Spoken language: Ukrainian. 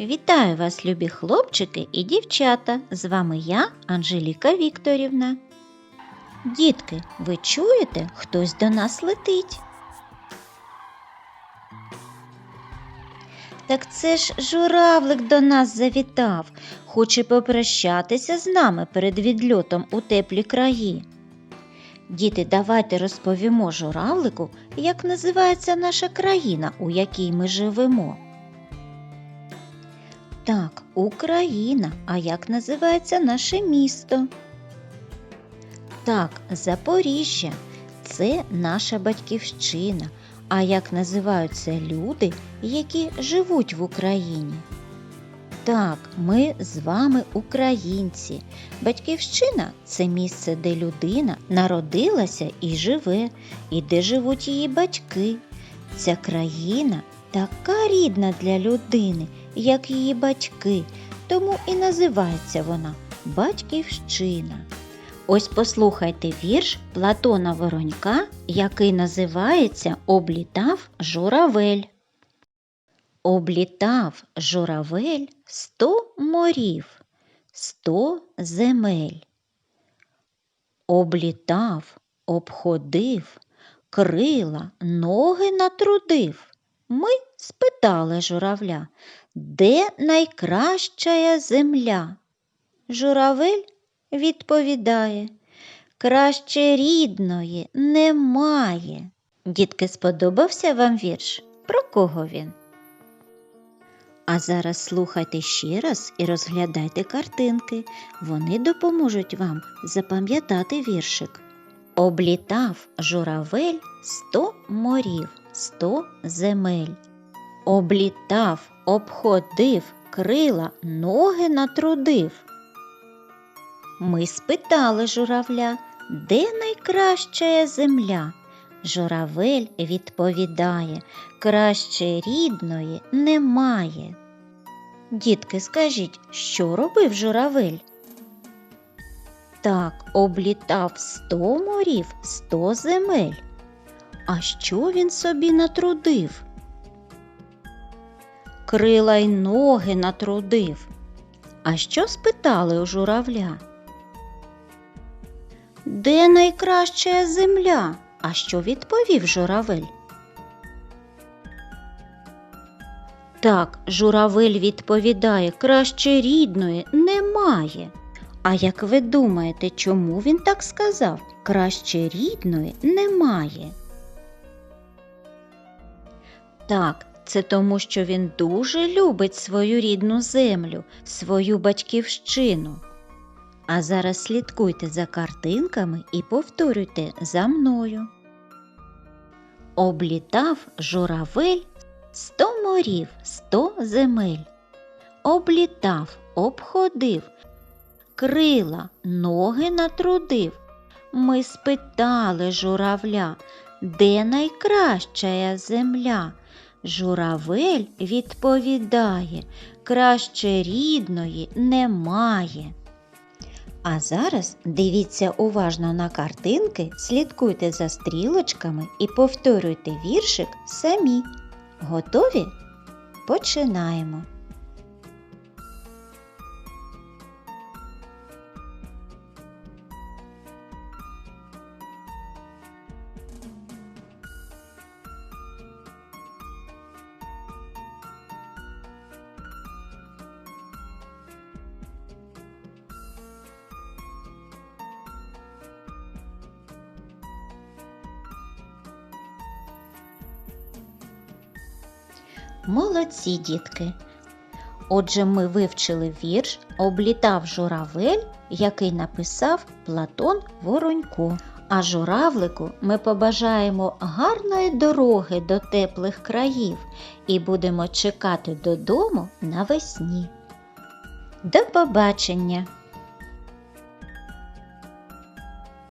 Вітаю вас, любі хлопчики і дівчата! З вами я, Анжеліка Вікторівна. Дітки, ви чуєте, хтось до нас летить? Так це ж журавлик до нас завітав, хоче попрощатися з нами перед відльотом у теплі краї. Діти, давайте розповімо журавлику, як називається наша країна, у якій ми живемо. Так, Україна. А як називається наше місто? Так, Запоріжжя. Це наша батьківщина. А як називаються люди, які живуть в Україні? Так, ми з вами українці. Батьківщина це місце, де людина народилася і живе, і де живуть її батьки. Ця країна така рідна для людини, як її батьки, тому і називається вона Батьківщина. Ось послухайте вірш Платона Воронька, який називається Облітав журавель. Облітав журавель сто морів, сто земель. Облітав, обходив, крила, ноги натрудив. Ми спитали журавля, де найкраща земля? Журавель відповідає, краще рідної немає. Дітки, сподобався вам вірш? Про кого він? А зараз слухайте ще раз і розглядайте картинки. Вони допоможуть вам запам'ятати віршик. Облітав журавель сто морів, сто земель. Облітав, обходив, крила, ноги натрудив. Ми спитали журавля, де найкраща земля? Журавель відповідає, краще рідної немає. Дітки, скажіть, що робив журавель? Так, облітав сто морів, сто земель. А що він собі натрудив? Крила й ноги натрудив. А що спитали у журавля? Де найкраща земля? А що відповів журавель? Так, журавель відповідає, краще рідної немає. А як ви думаєте, чому він так сказав? Краще рідної немає. Так, це тому, що він дуже любить свою рідну землю, свою батьківщину. А зараз слідкуйте за картинками і повторюйте за мною. Облітав журавель сто морів, сто земель. Облітав, обходив, крила, ноги натрудив. Ми спитали журавля, де найкраща земля? Журавель відповідає, краще рідної немає. А зараз дивіться уважно на картинки, слідкуйте за стрілочками і повторюйте віршик самі. Готові? Починаємо. Молодці, дітки. Отже, ми вивчили вірш Облітав журавель, який написав Платон Воронько. А журавлику ми побажаємо гарної дороги до теплих країв і будемо чекати додому навесні. До побачення!